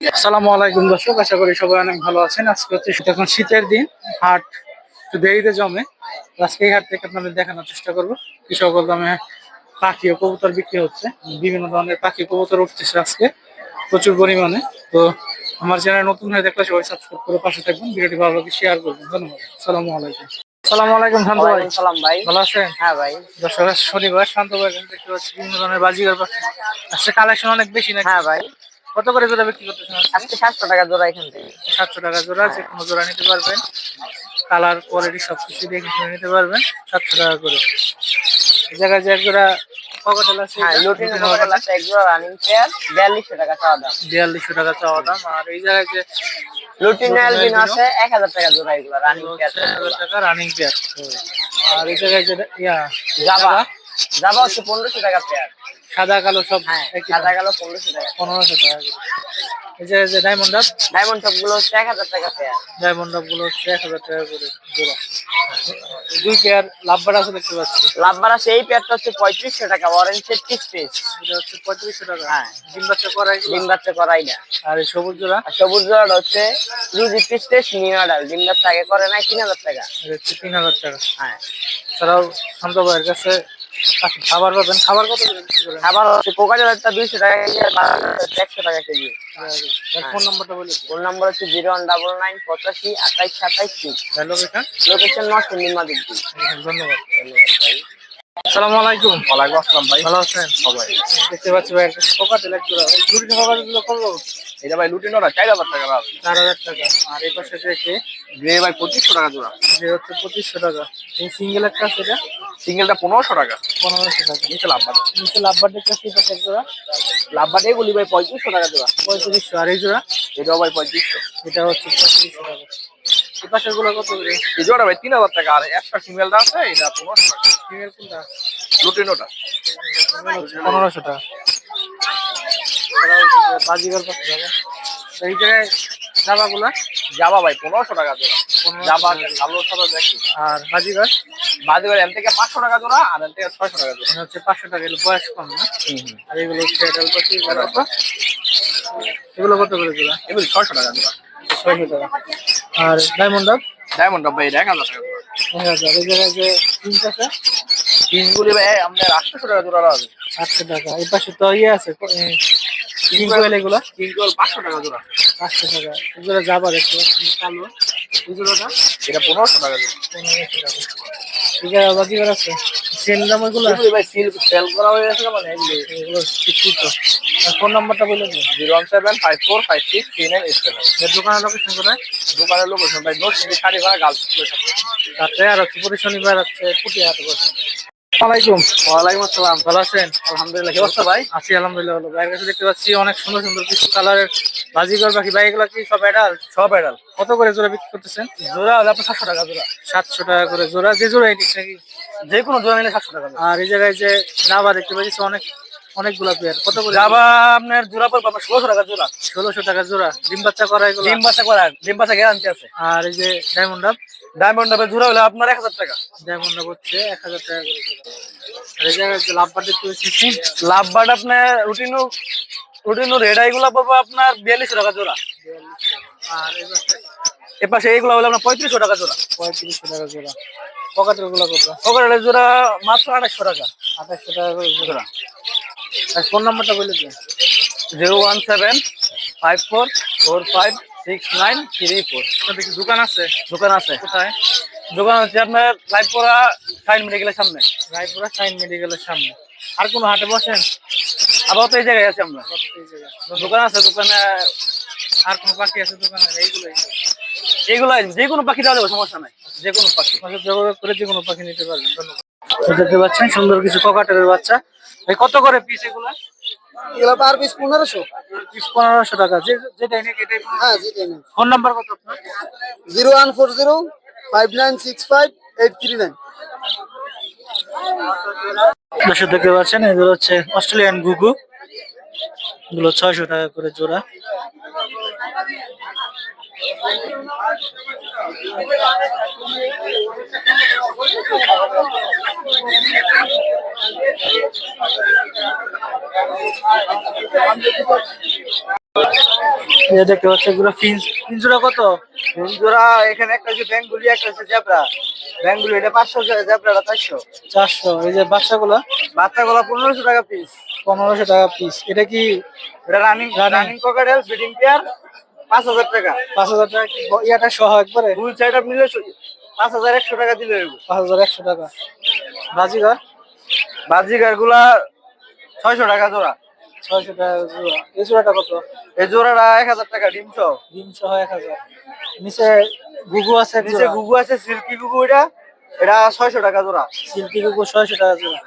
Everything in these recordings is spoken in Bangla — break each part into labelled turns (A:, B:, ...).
A: আসসালামু আলাইকুম দর্শক আশা করি সবাই অনেক ভালো আছেন। আজকে হচ্ছে এখন শীতের দিন হাট একটু দেরিতে জমে। আজকে এই হাট থেকে আপনাদের দেখানোর চেষ্টা করব। সকল দামে পাখি ও কবুতর বিক্রি হচ্ছে। বিভিন্ন ধরনের পাখি কবুতর উঠতেছে আজকে প্রচুর পরিমাণে। তো আমার চ্যানেল নতুন হয়ে দেখলে সবাই সাবস্ক্রাইব করে পাশে থাকবেন। ভিডিওটি ভালো লাগে শেয়ার করবেন। ধন্যবাদ। আসসালামু আলাইকুম। আসসালামু আলাইকুম শান্ত ভাই।
B: সালাম ভাই।
A: ভালো আছেন?
B: হ্যাঁ ভাই।
A: দর্শক শনিবার শান্ত ভাই দেখতে পাচ্ছি বিভিন্ন ধরনের বাজিগার পাখি। আজকে কালেকশন অনেক বেশি নাকি?
B: হ্যাঁ ভাই।
A: কত করে জোড়া বিক্রি করতেছেন আজকে?
B: সাতশো টাকা জোড়া এখান থেকে।
A: সাতশো টাকা জোড়া যে কোনো জোড়া নিতে পারবেন। কালার কোয়ালিটি সব কিছু দেখে শুনে নিতে পারবেন সাতশো টাকা করে। এই জায়গায় যে এক জোড়া পকেটেল আছে
B: হ্যাঁ লুটিন মডেল আছে এক জোড়া রানিং পেয়ার বিয়াল্লিশশো টাকা চাওয়া দাম।
A: বিয়াল্লিশশো টাকা চাওয়া দাম। আর এই জায়গায় যে
B: লুটিন অ্যালবিন আছে এক হাজার টাকা জোড়া এগুলো রানিং পেয়ার
A: এক হাজার টাকা রানিং পেয়ার আর এই জায়গায় যে ইয়া
B: জাবা। জাবা? হচ্ছে পনেরোশো টাকা পেয়ার
A: সাদা কালো সব
B: হ্যাঁ সাদা কালো পনেরোশো টাকা।
A: পনেরোশো টাকা করে। এই যে ডায়মন্ড আপ
B: ডায়মন্ড টপগুলো হচ্ছে এক হাজার টাকা পেয়ার
A: ডায়মন্ড আপগুলো হচ্ছে এক হাজার টাকা করে জোড়া। দুই পেয়ার লাভবার আছে দেখতে পাচ্ছি।
B: লাভবার আছে এই পেয়ারটা হচ্ছে পঁয়ত্রিশশো টাকা অরেঞ্জের পিস পিস
A: এটা হচ্ছে পঁয়ত্রিশশো টাকা।
B: হ্যাঁ।
A: ডিম বাচ্চা করাই
B: ডিম বাচ্চা করাই না।
A: আর সবুজ জোড়া?
B: সবুজ জোড়াটা হচ্ছে রুজি পিস পিস নিউ অর্ডার ডিম বাচ্চা আগে করে নাই তিন হাজার টাকা।
A: তিন হাজার টাকা।
B: হ্যাঁ।
A: এছাড়াও শান্ত ভাইয়ের কাছে খাবার পাবেন। খাবার কত করে বিক্রি করেন?
B: আবার হচ্ছে দুইশো টাকা কেজি আর একশো টাকা কেজি।
A: ফোন নাম্বারটা বলে
B: ফোন নম্বর হচ্ছে জিরো ওয়ান ডাবল নাইন পঁচাশি আঠাইশ সাতাইশ সিক্স
A: লোকেশন?
B: লোকেশন নট নিমাদিদ্দি
A: ধন্যবাদ। আসসালামু আলাইকুম।
C: ওয়ালাইকুম আসসালাম ভাই।
A: ভালো আছেন?
C: সবাই।
A: দেখতে পাচ্ছি লাগছে দুটি পোকাতে দিলে করব?
C: এটা ভাই লুটিন ওরা চার হাজার টাকা
A: চার হাজার টাকা। আর এই পাশে যে যে
C: গ্রে ভাই পঁচিশশো টাকা জোড়া।
A: যে হচ্ছে পঁচিশশো টাকা। এই সিঙ্গেল একটা এটা?
C: সিঙ্গেলটা পনেরোশো টাকা।
A: পনেরোশো টাকা।
C: নিচে লাভ বাদ
A: নিচে লাভবার দেখতেছি এই পাশে এক জোড়া
C: এগুলি ভাই পঁয়ত্রিশশো টাকা জোড়া।
A: পঁয়ত্রিশশো। আর এই জোড়া?
C: এটাও ভাই পঁয়ত্রিশশো।
A: এটা হচ্ছে পঁয়ত্রিশশো টাকা। এই পাশেরগুলো কত করে?
C: এই জোড়া ভাই তিন হাজার টাকা। আর একটা আছে এটা পনেরোশো টাকা।
A: ফিমেল কোনটা? পনেরোশো টাকা। বাজিগার পাখি যাবে এই জায়গায় জামাগুলা
C: যাবা ভাই পনেরোশো টাকা জোড়া।
A: 1500
C: যাবা
A: টাকা।
C: দেখি।
A: আর বাজিগার?
C: থেকে পাঁচশো টাকা জোড়া আর এন থেকে ছয়শো টাকা জোড়া।
A: মানে হচ্ছে পাঁচশো টাকা এগুলো বয়স কম না? আর এগুলো হচ্ছে এগুলো কত? এগুলো কত করে জোড়া?
C: এগুলি ছয়শো টাকা জোড়া।
A: ছয়শো টাকা। আর ডায়মন্ড আপ
C: ডায়মন্ড ভাই এক হাজার টাকা জোড়া।
A: এক হাজার। এই জায়গায় যে পিঙ্ক আছে?
C: পিসগুলি ভাই আপনার আটশোশো টাকা জোড়া আছে
A: আটশো টাকা। এই পাশে তো ইয়ে আছে ওয়েল এগুলো?
C: পাঁচশো টাকা জোড়া।
A: পাঁচশো টাকা। এগুলো যাবার একটু কালো।
C: এটা পনেরোশো টাকা
A: পনেরোশো টাকা এই আছে। সেল দাম এগুলো
C: ভাই সিল সেল করা হয়ে গেছে মানে এগুলো
A: ফোন নাম্বারটা বলে দিন
C: zero one seven five four five six three nine eight seven.
A: এর দোকানের লোকেশন কোথায়?
C: দোকানের লোকেশন ভাই নোট সিটি শাড়ি ভাড়া গার্লস
A: রাত্রে আর হচ্ছে প্রতি শনিবার হচ্ছে পুটি হাট বসে। আলাইকুম
C: ওয়ালাইকুম আসসালাম।
A: ভালো আছেন?
C: আলহামদুলিল্লাহ কি অবস্থা ভাই?
A: আছি আলহামদুলিল্লাহ ভালো। ভাইয়ের কাছে দেখতে পাচ্ছি অনেক সুন্দর সুন্দর কিছু কালারের বাজিগর পাখি ভাই এগুলো কি সব অ্যাডাল
C: সব এডাল
A: কত করে জোড়া বিক্রি করতেছেন?
C: জোড়া হলে আপনার সাতশো টাকা জোড়া।
A: সাতশো টাকা করে জোড়া। যে জোড়া এটি নাকি?
C: যে কোনো জোড়া নিলে সাতশো টাকা
A: আর এই জায়গায় যে জাবা দেখতে পাচ্ছি অনেক অনেকগুলা পেয়ার কত করে?
C: যাবা আপনার জোড়া পড়বে আপনার ষোলোশো টাকা জোড়া।
A: ষোলোশো টাকা জোড়া। ডিম বাচ্চা করা এগুলো?
C: ডিম বাচ্চা করা ডিম বাচ্চা গ্যারান্টি আছে।
A: আর এই যে ডায়মন্ড আপ
C: ডায়মন্ড ডাবের জোড়া হলে আপনার এক হাজার টাকা।
A: ডায়মন্ড হচ্ছে এক হাজার টাকা করে জোড়া। আর এই জায়গায় যে লাভবার দেখতে পাচ্ছি
C: লাভ বার্ড আপনার রুটিনু আইগুলো পড়বে আপনার বিয়াল্লিশশো টাকা জোড়া।
A: আর এই পাশে
C: এ পাশে এইগুলো হলে আপনার পঁয়ত্রিশশো টাকা জোড়া।
A: পঁয়ত্রিশশো টাকা জোড়া। পকেটেরগুলো কত
C: ওখানে জোড়া মাত্র আঠাশশো টাকা।
A: আঠাশশো টাকা জোড়া। আর ফোন নাম্বারটা বলে দিন।
C: Zero one seven five four four five six nine three four.
A: কি দোকান আছে?
C: দোকান আছে।
A: কোথায়?
C: দোকান হচ্ছে আপনার সাইন মেডিকেলের সামনে।
A: রায়পুরা সাইন মেডিকেলের সামনে। আর কোনো হাটে বসেন?
C: আপাতত এই জায়গায় আছি আমরা? দোকান আছে দোকানে
A: আর কোনো পাখি আছে দোকানে? এইগুলোই।
C: এইগুলো যে কোনো পাখি দেওয়া যাবে সমস্যা নাই। যে কোনো পাখি।
A: যোগাযোগ করে যে কোনো পাখি নিতে পারবেন। ধন্যবাদ। দেখতে পাচ্ছেন সুন্দর কিছু ককাটের বাচ্চা। এই কত করে পিস এগুলো?
B: এগুলো পার পিস পনেরোশো।
A: পিস পনেরোশো টাকা। যে যেটাই নাকি এটাই
B: হ্যাঁ যেটাই না
A: ফোন নাম্বার কত আপনার?
B: Zero one four zero five nine six five eight three nine.
A: দর্শক দেখতে পাচ্ছেন, এগুলো হচ্ছে অস্ট্রেলিয়ান গুগু এগুলো ছয়শো টাকা করে জোড়া। দেখতে পাচ্ছি এগুলো ফিন্স ফিন্সুরা কত?
C: জোড়া, এখানে একটা হচ্ছে বেঙ্গুলি, একটা হচ্ছে জেব্রা। বেঙ্গুলি এটা পাঁচশো জেব্রাটা চারশো?
A: চারশো। এই যে বাচ্চাগুলো?
C: বাচ্চাগুলো পনেরোশো টাকা পিস
A: পনেরোশো টাকা পিস এটা কি
C: এটা running running cockerel breeding pair পাঁচ হাজার টাকা।
A: পাঁচ হাজার টাকা ইয়াটা সহ একবারে?
C: ফুল আপ নিলে পাঁচ হাজার একশো টাকা দিলে
A: পাঁচ হাজার একশো টাকা। বাজিঘর
C: বাজিগার? গুলা ছয়শো টাকা জোড়া।
A: ছয়শো টাকা জোড়া। এই জোড়াটা কত?
C: এই জোড়াটা এক হাজার টাকা ডিম সহ।
A: ডিম সহ এক হাজার। নিচে গুগু আছে
C: নিচে। গুগু আছে সিল্কি গুগু এটা এটা ছয়শো টাকা জোড়া।
A: সিল্কি গুগু ছয়শো টাকা জোড়া।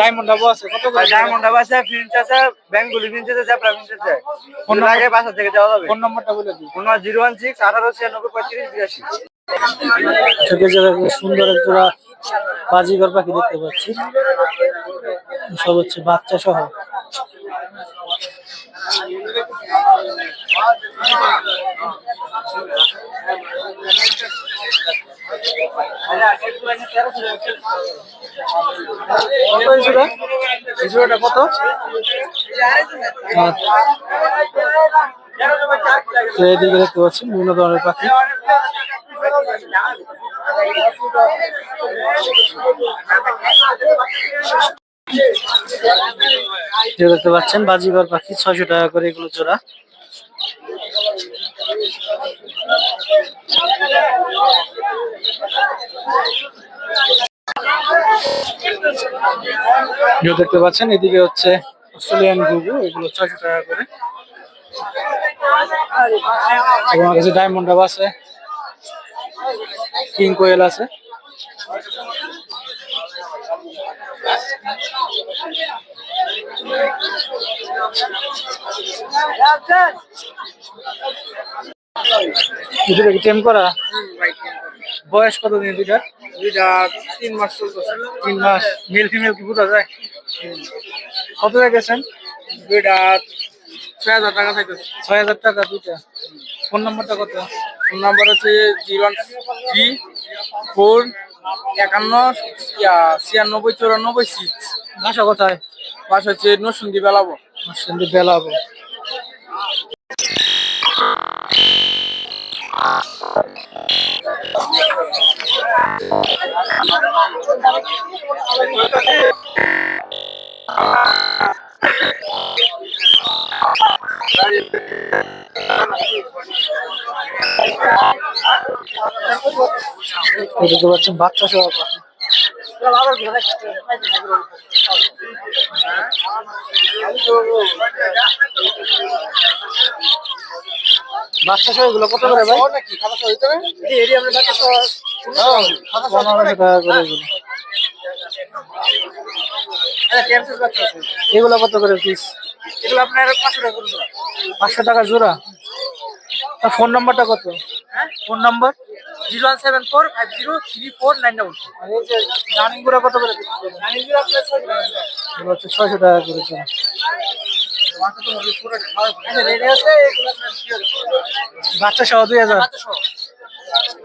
A: ডায়মন্ড ডাবো আছে কত
C: ডায়মন্ড আছে ফিন্স আছে বেঙ্গুলি ফিন্স আছে জ্যাপরা ফিন্স আছে।
A: ফোন
C: আগে বাসা থেকে যাওয়া যাবে।
A: ফোন নম্বরটা বলে দিই।
C: ফোন জিরো ওয়ান সিক্স আঠারো ছিয়ানব্বই পঁয়ত্রিশ বিরাশি।
A: থেকে যে সুন্দর জোড়া বাজিঘর পাখি দেখতে পাচ্ছি। সব হচ্ছে বাচ্চা সহ। কত? কত দেখতে পাচ্ছি বিভিন্ন ধরনের পাখি। দেখতে পাচ্ছেন বাজিগর পাখি, ছয়শো টাকা করে এগুলো জোড়া। দেখতে পাচ্ছেন, এদিকে হচ্ছে অস্ট্রেলিয়ান ঘুঘু এগুলো ছয়শো টাকা করে। আমার কাছে ডায়মন্ড ডাব আছে কিং কোয়েল আছে। দুটো কি টেম করা? বয়স কত দিন দুইটার?
C: দুইটা তিন মাস চলতেছে।
A: তিন মাস। মেল ফিমেল কি বোঝা যায়? কত টাকা গেছেন
C: দুইটা ছয় হাজার টাকা চাইতেছে।
A: ছয় হাজার টাকা দুইটা। ফোন নাম্বারটা কত?
C: ফোন নাম্বার হচ্ছে জিরো থ্রি ফোর একান্ন ছিয়ানব্বই চুরানব্বই সিক্স
A: ভাষা কোথায়?
C: পাশে হচ্ছে নসুন্দি বেলাবো
A: সন্ধি বেলাবো বাচ্চা পাখি। বাচ্চা সহ এগুলো কত করে ভাই? টাকা করে এগুলো। এগুলো কত করে পিস
C: এগুলো আপনার পাঁচশো টাকা।
A: পাঁচশো টাকা জোড়া। ফোন নাম্বারটা কত? Phone number
C: zero one seven four five zero three four nine double four
A: এই যে রানিংগুলো কত করে। হচ্ছে ছয়শো টাকা করে জোড়া
C: মাথা তো হবে পুরো খাওয়া। আচ্ছা?
A: বাচ্চা সহ দুই হাজার
C: বাচ্চা সহ।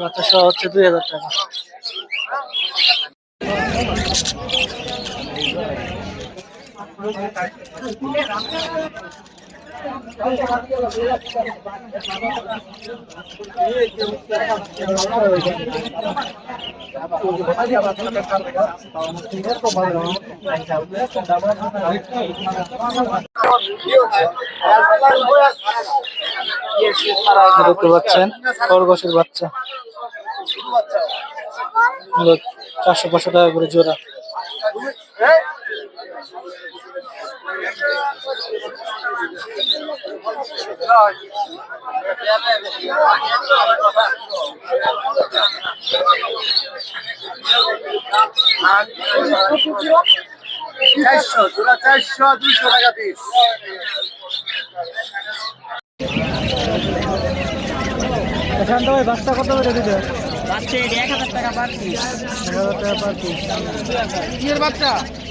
A: বাচ্চা সহ হচ্ছে দুই হাজার টাকা দেখতে পাচ্ছেন খরগোশের বাচ্চা। চারশো পাঁচশো টাকা করে জোড়া।
C: চারশো জোড়া চারশো দুইশো টাকা পিস
A: এখান থেকে বাচ্চা কত করে দিতে
B: বাচ্চা এক হাজার টাকা পার পিস
A: এক হাজার টাকা পার পিস
C: বাচ্চা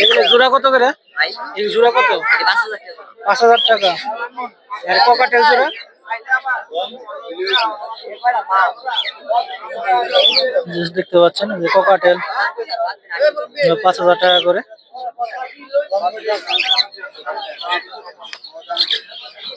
A: এগুলো জোড়া কত করে? এই জোড়া কত? পাঁচ হাজার টাকা। আর ককাটেল জোড়া? দেখতে পাচ্ছেন যে ককাটেল পাঁচ হাজার টাকা করে।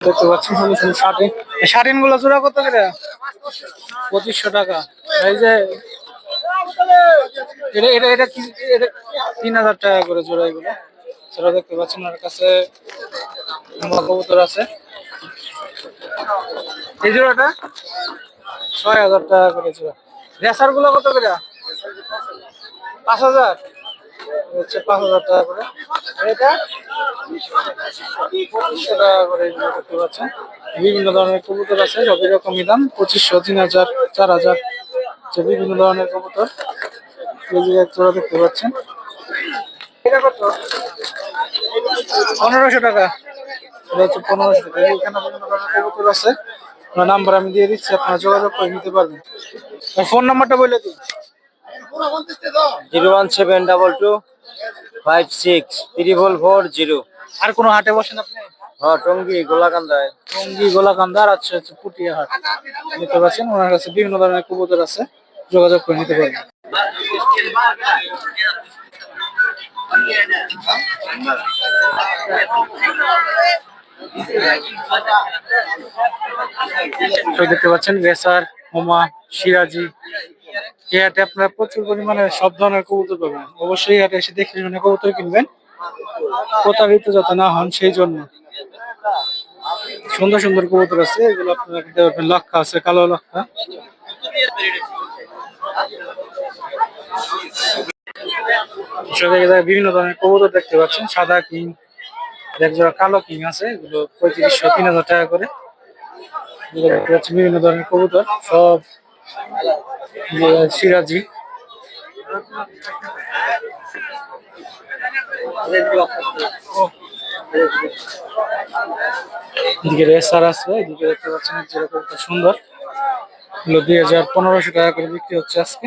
A: দেখতে পাচ্ছি সুন্দর সুন্দর শার্টিন শার্টিনগুলো জোড়া পঁচিশশো টাকা। এই যে এটা এটা এটা তিন হাজার টাকা করে জোড়া এগুলো। সেটা দেখতে পাচ্ছেন ওর কাছে কবুতর আছে। এই জোড়াটা? ছয় হাজার টাকা করে জোড়া। রেসারগুলো কত করে? পাঁচ হাজার। হচ্ছে পাঁচ হাজার টাকা করে। এটা পঁচিশশো টাকা করে দেখতে পাচ্ছেন। বিভিন্ন ধরনের কবুতর আছে সবই রকমই দাম। পঁচিশশো তিন হাজার চার হাজার যে বিভিন্ন ধরনের কবুতর। এই যে এক জোড়া দেখতে পাচ্ছেন। এটা কত? পনেরোশো টাকা। এটা হচ্ছে পনেরোশো টাকা। এখানে কবুতর আছে। আপনার নাম্বার আমি দিয়ে দিচ্ছি আপনারা যোগাযোগ করে নিতে পারবেন। ফোন নাম্বারটা বলে দিন।
D: Zero one seven double two five six triple four zero.
A: আর কোনো হাটে বসেন আপনি?
D: হ্যাঁ টঙ্গি গোলাকান্দায়।
A: টঙ্গি গোলাকান্দা আর আছে হচ্ছে পুটিয়া হাট নিতে পারছেন? ওনার কাছে বিভিন্ন ধরনের কবুতর আছে। যোগাযোগ করে নিতে পারবেন। দেখতে পাচ্ছেন, রেসার, হোমা, সিরাজি। এই হাটে আপনারা প্রচুর পরিমাণে সব ধরনের কবুতর পাবেন। অবশ্যই হাটে এসে দেখে শুনে কবুতর কিনবেন, প্রতারিত যাতে না হন সেই জন্য। সুন্দর সুন্দর কবুতর আছে, এগুলো আপনারা কিনতে পারবেন। লক্ষা আছে, কালো লক্ষা। বিভিন্ন ধরনের কবুতর দেখতে পাচ্ছেন, সাদা কিং এক জোড়া কালো কিং আছে, এগুলো পঁয়ত্রিশশো, তিন হাজার টাকা করে। বিভিন্ন ধরনের কবুতর, সব সিরাজি। এদিকে রেসার আছে, এদিকে দেখতে পাচ্ছেন সুন্দর। দুই হাজার পনেরোশো টাকা করে বিক্রি হচ্ছে আজকে।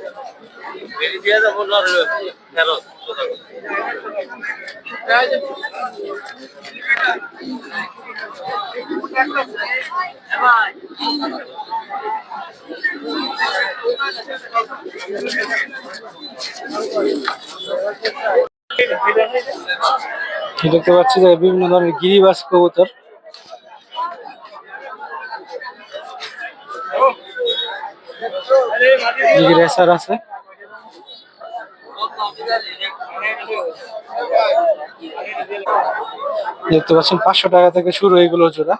A: দেখতে পাচ্ছি যে বিভিন্ন ধরনের গিরিবাস কবুতর। রেসার আছে। দেখতে পাচ্ছেন পাঁচশো টাকা থেকে শুরু এইগুলো জোড়া।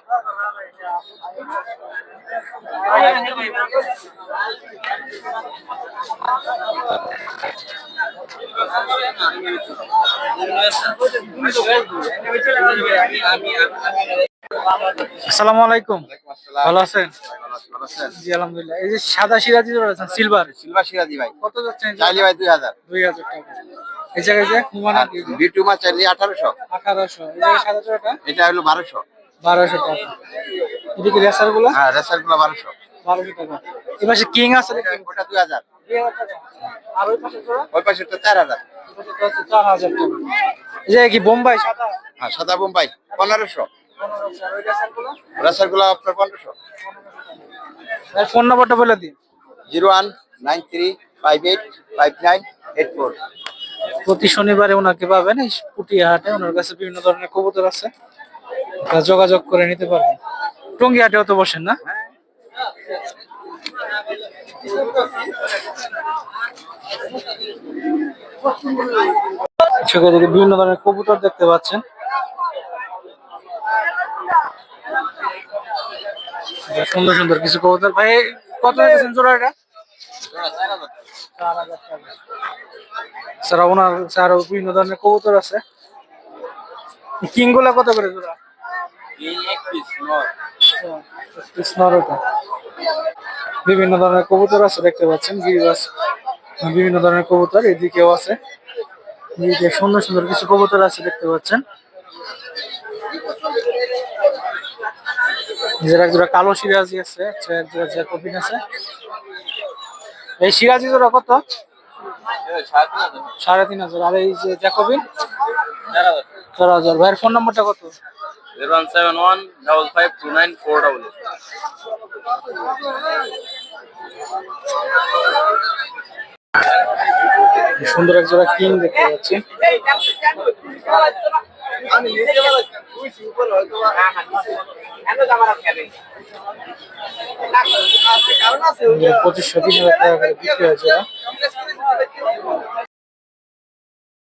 A: আসসালামু আলাইকুম। ভালো আছেন? জি আলহামদুলিল্লাহ। এই যে সাদা সিরাজি রয়েছেন সিলভার
E: সিলভার সিরাজি ভাই।
A: কত যাচ্ছেন এই
E: ভাই দুই হাজার।
A: দুই হাজার টাকা। এই জায়গায় যে হুমানা
E: বিটুমা চাইলে আঠারোশো।
A: আঠারোশো। এই জায়গায় সাদা চোরাটা?
E: এটা হলো
A: টাকা। এদিকে
E: হ্যাঁ
A: টাকা। এই পাশে কিং আছে?
E: ওটা
A: আর ওই পাশে
E: ওই পাশে তো
A: টাকা। এই কি বোম্বাই সাদা?
E: হ্যাঁ সাদা বোম্বাই পনেরোশো।
A: পনেরোশো। আর ওই
E: রেসারগুলো? আপনার পনেরোশো।
A: ফোন নাম্বারটা বলে দিন।
E: Zero one nine three five eight five nine eight four.
A: প্রতি শনিবারে ওনাকে পাবেন এই পুটিয়া হাটে ওনার কাছে বিভিন্ন ধরনের কবুতর আছে। যোগাযোগ করে নিতে পারবেন। টঙ্গি হাটেও তো বসেন না? বিভিন্ন ধরনের কবুতর দেখতে পাচ্ছেন। সুন্দর সুন্দর কিছু কবুতর। ভাই, কত এটা? হাজার ওনার আরও বিভিন্ন ধরনের কবুতর আছে। কিংগুলা কত করে বিভিন্ন ধরনের কবুতর আছে, দেখতে পাচ্ছেন গিরিবাস বিভিন্ন ধরনের কবুতর এদিকেও আছে। সুন্দর সুন্দর কিছু কবুতর আছে, দেখতে পাচ্ছেন। কালো সিরাজি আছে এক জোড়া জ্যাকোবিন আছে। এই সিরাজি জোড়া কত? সাড়ে তিন হাজার। আর এই যে জ্যাকোবিন? চার হাজার। ভাইয়ের ফোন নাম্বারটা কত?
C: Zero one seven one double five two nine four double
A: সুন্দর এক জোড়া কিং দেখতে পাচ্ছি। পঁচিশশো তিন হাজার টাকা করে বিক্রি হয়েছে